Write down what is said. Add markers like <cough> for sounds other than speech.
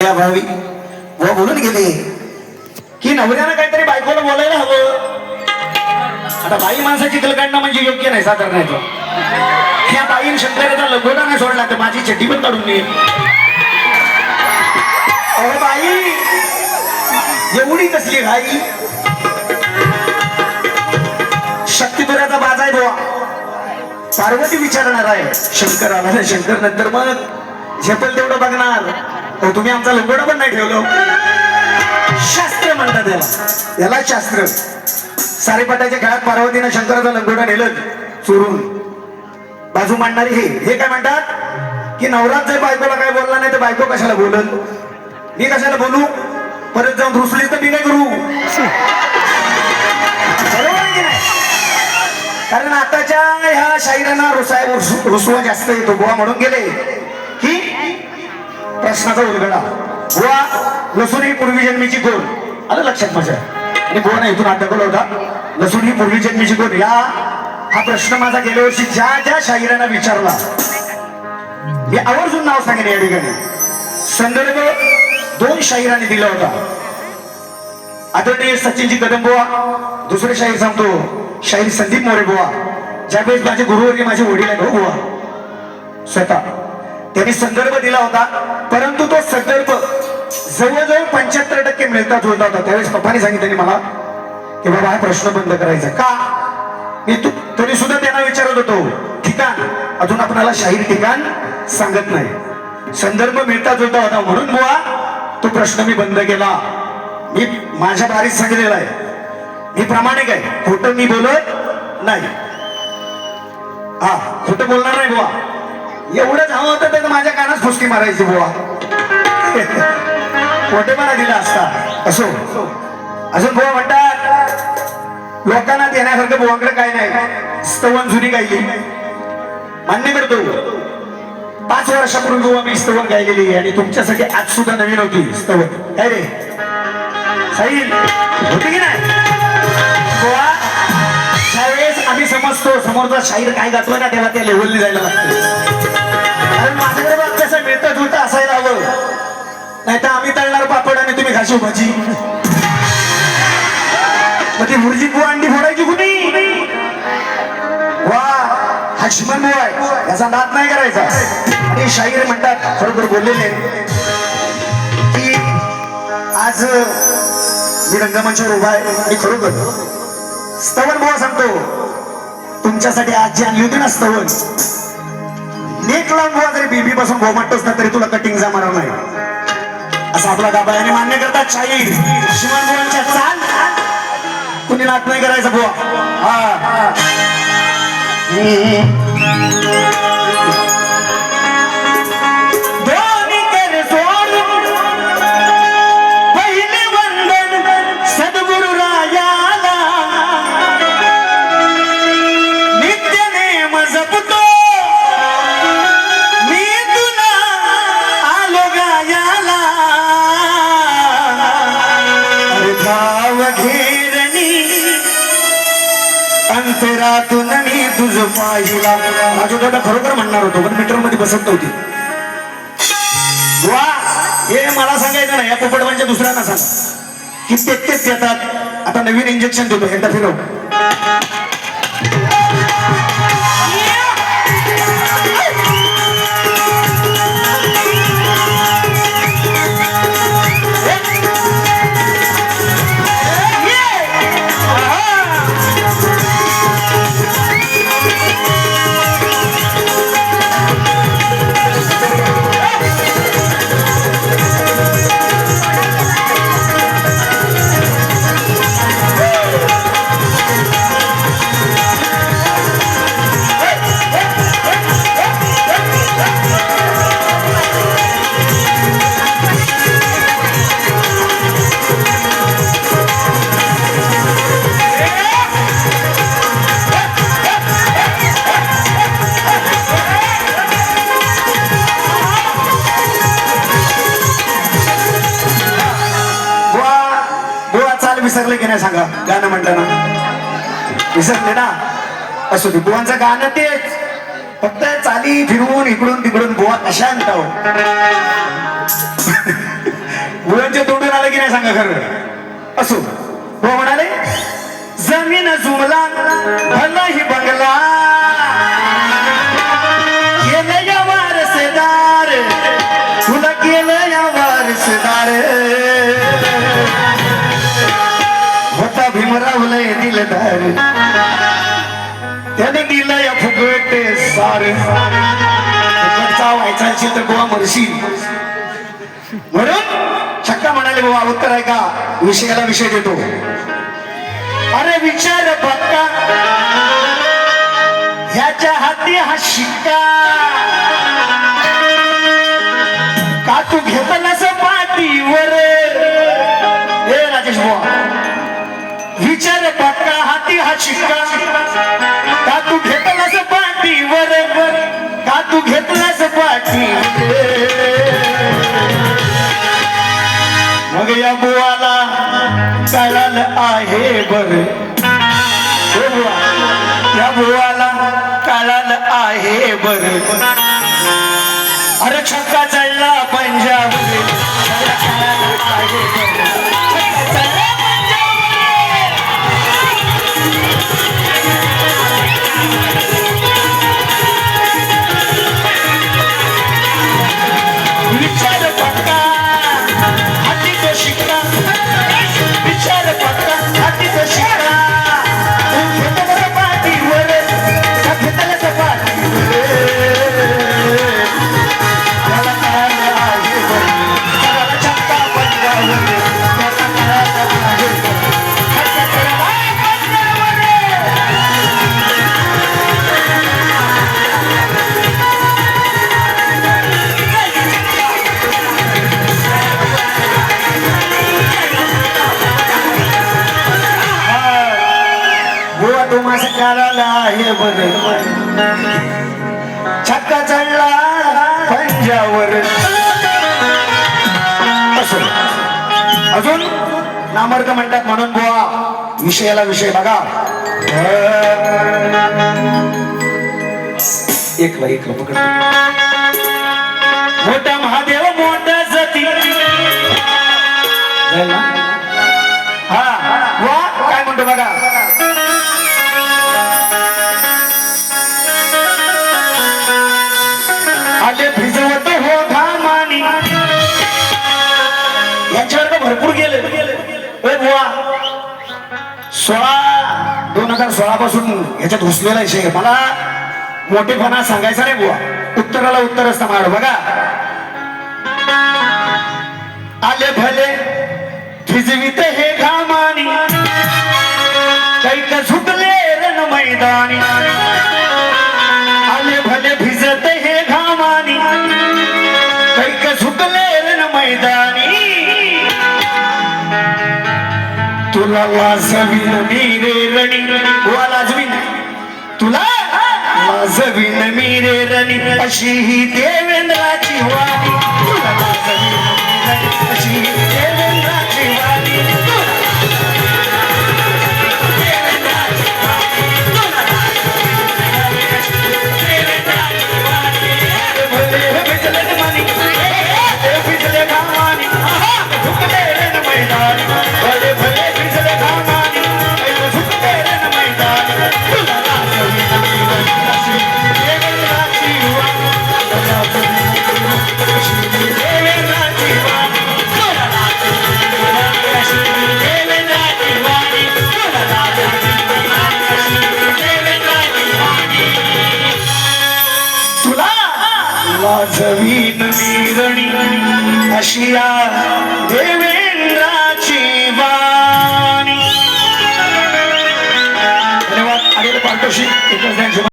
या भावी. व बोलून गेले. की नवऱ्यानं काहीतरी बायकोला बोलायला हवं. आता बाई माणसाची कलकांडणं म्हणजे योग्य नाही साधारण ह्या बाईन शंकराचा लगोटा नाही सोडला तर माझी चड्डी पण काढून नेईल अरे बाई एवढी कसली घाई. शक्तिपुराचा बाज आहे बुवा. पार्वती विचारणार आहे शंकर आला ना शंकर नंतर मग झेपल तेवढं बघणार. हो तुम्ही आमचा लंगोडा पण नाही ठेवलो. शास्त्र म्हणतात त्याला याला शास्त्र. सारेपाटाच्या खेळात पार्वतीनं शंकराचा लंगोडा नेलं चोरून. बाजू मांडणारी हे हे काय म्हणतात? की नवरात जर बायकोला काय बोलला नाही तर बायको कशाला बोलल? मी कशाला बोलू? परत जाऊन रुसलीस तर मी काय करू? बरोबर आहे की नाही? कारण आताच्या ह्या शाहिरांना रुसाय रुसवा जास्त येतो बुवा म्हणून गेले. की प्रश्नाचा उलगडा. गोवा लसूण ही पूर्वी जन्मीची गोल आलं लक्षात माझ्या? आणि गोवा नाही इथून हात दाखवला होता. लसूण ही पूर्वी जन्मीची गोल या हा प्रश्न माझा गेल्या वर्षी ज्या ज्या शाहिरांना विचारला मी आवर्जून नाव सांगेन या ठिकाणी. संदर्भ दोन शाहिरांनी दिला होता. आदरणीय सचिनजी कदम बुवा दुसरे शाहीर सांगतो शाहीर संदीप मोरे बुवा. ज्यावेळेस माझे गुरुवर्य माझे वडील आहेत हो बुवा. स्वतः. त्यांनी संदर्भ दिला होता. परंतु तो संदर्भ जवळजवळ पंच्याहत्तर टक्के मिळता जुळता होता. त्यावेळेस पप्पाने सांगितलं मला की बाबा हा प्रश्न बंद करायचा. का? मी तू तरी सुद्धा त्यांना विचारत होतो. ठिकाण. अजून आपणाला शाहीर ठिकाण सांगत नाही. संदर्भ मिळता जुळता होता म्हणून बुवा तो प्रश्न मी बंद केला. मी माझ्या बारीत सांगितलेला आहे. मी प्रामाणिक आहे. खोटं मी बोलत नाही. हा खोटं बोलणार नाही बुवा. एवढंच हवं होतं तर माझ्या कानात फुसकी मारायची बुवा. मोठेपणा दिला असता. असो. अजून बुवा म्हणतात लोकांना देण्यासारखं बुवाकडे काय नाही. स्तवन जुनी गायली. मान्य करतो. पाच वर्षापूर्वी बुवा मी स्तवन गायलेली आणि तुमच्यासाठी आज सुद्धा नवीन होती स्तवन काय रे? साईल होती की नाही? बुवा ज्यावेळेस आम्ही समजतो समोरचा शाहीर काय गातोय ना तेव्हा त्या लेवलने जायला लागतो. कारण माझ्याकडे बाप कसं मिळतं जुळतं असायला हवं. नाही तर आम्ही तळणार पापड आणि तुम्ही घाशी भाजी मग ती भुर्जी बुवा अंडी फोडायची कुणी? वा हक्ष्मण शिमन बुवा आहे. याचा नाद नाही करायचा. आणि शाहीर म्हणतात खरोखर बोललेले की आज मी रंगमंचावर उभा आहे आणि खरोखर स्तवन बुवा सांगतो तुमच्यासाठी आज जी आणली होती ना स्तवन. नेक लावून बीबी पासून भोमटतोस ना तरी तुला कटिंग जमणार नाही. असं आपला गाबायाने मान्य करतात शाही शिवणबुवांच्या चाल. कुणी नाट नाही करायचं बुवा. हा. अंतरातून मी तुझ पाहिला. माझ्या दादा खरोखर म्हणणार होतो पण मीटरमध्ये बसत नव्हती. वा हे मला सांगायचं ना या पोपटवांच्या दुसऱ्यांना सांग. की तेच तेच येतात आता नवीन इंजेक्शन देतो एकदा फिरव विसरले की नाही सांगा? गाणं म्हटलं ना विसरले ना? असू दे बुवांचं गाणं तेच. फक्त चाली फिरवून इकडून तिकडून बुवा कशा आणताव हो? <laughs> बुवांच्या तोंडून आलं की नाही सांगा खरं? असो बुवा म्हणाले जमीन जुमला भलाही बंगला. त्याने दिला या फुकट सार. फुकटचा व्हायचा चित्र गोवा मरशील म्हणून छक्का म्हणाले बाबा उत्तर आहे का? विषयाला विषय देतो. अरे विचार बघा ह्याच्या हाती हा शिक्का. का तू घेतलास पाठीवर? हे राजेश बुवा. हा शिक्का का तू घेतलास पाठीवर का तू घेतलास पाठी मग या बुवाला कळालं आहे बर या बुवाला कळालं आहे बर अरे छक्का चढला पंजाब आहे बर 유립자. नमस्काराला आहे बर छक्का चढला पंजावर. अजून नामर्ग म्हणतात म्हणून बुवा विषयाला विषय बघा. एकला एकला पकड मोठा महादेव मोठा जती भिजवत हो घामानी यांच्यावर का भरपूर गेले. ए बुवा. सोळा दोन हजार सोळा पासून ह्याच्यात घुसलेला विषय आहे. मला मोठेपणा सांगायचा नाही बुवा. उत्तराला उत्तर असतं माझ्याकडे. बघा. आले भले भिजवित हे घामानी काही झुकले रण मैदानी. मैदानी। तुला लाजवीन मी रे रणी। वा लाजवीन। तुला लाजवीन मी रे रणी। अशी ही देवेंद्राची वाणी। तुला लाजवीन मी रणी, अशी वाजवीन मीरणी अशी या देवेंद्राची वाणी. धन्यवाद. आलेले पारदर्शी एकच